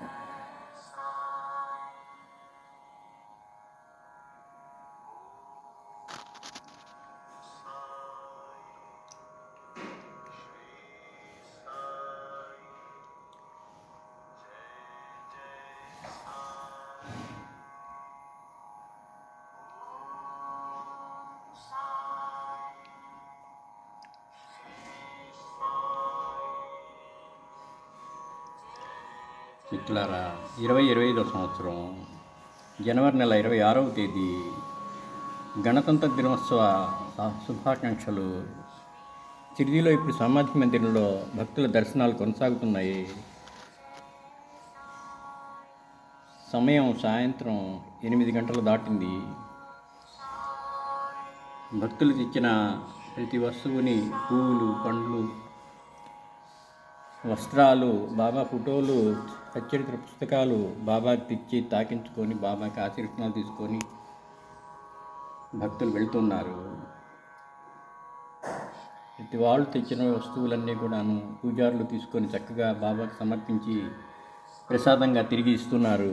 Thank. మిత్రులారా ఇరవై ఇరవై ఐదో సంవత్సరం జనవరి నెల ఇరవై ఆరవ తేదీ గణతంత్ర దినోత్సవ శుభాకాంక్షలు. తిరిగిలో ఇప్పుడు సమాధి మందిరంలో భక్తుల దర్శనాలు కొనసాగుతున్నాయి. సమయం సాయంత్రం ఎనిమిది గంటలు దాటింది. భక్తులు తెచ్చిన ప్రతి వస్తువుని పూలు పండ్లు వస్త్రాలు బాబా ఫోటోలు సచ్చరిత్ర పుస్తకాలు బాబాకి తెచ్చి తాకించుకొని బాబాకి ఆశీర్వచనాలు తీసుకొని భక్తులు వెళ్తున్నారు. ప్రతి వాళ్ళు తెచ్చిన వస్తువులన్నీ కూడాను పూజారులు తీసుకొని చక్కగా బాబాకు సమర్పించి ప్రసాదంగా తిరిగి ఇస్తున్నారు.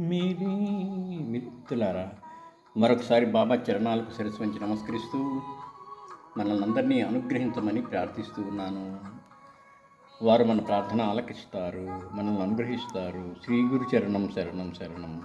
మీరే మిత్రులారా మరొకసారి బాబా చరణాలకు సరస్వంచి నమస్కరిస్తూ మనల్ని అందరినీ అనుగ్రహించమని ప్రార్థిస్తూ ఉన్నాను. వారు మన ప్రార్థన ఆలకిస్తారు మనల్ని అనుగ్రహిస్తారు. శ్రీ గురు చరణం శరణం శరణం.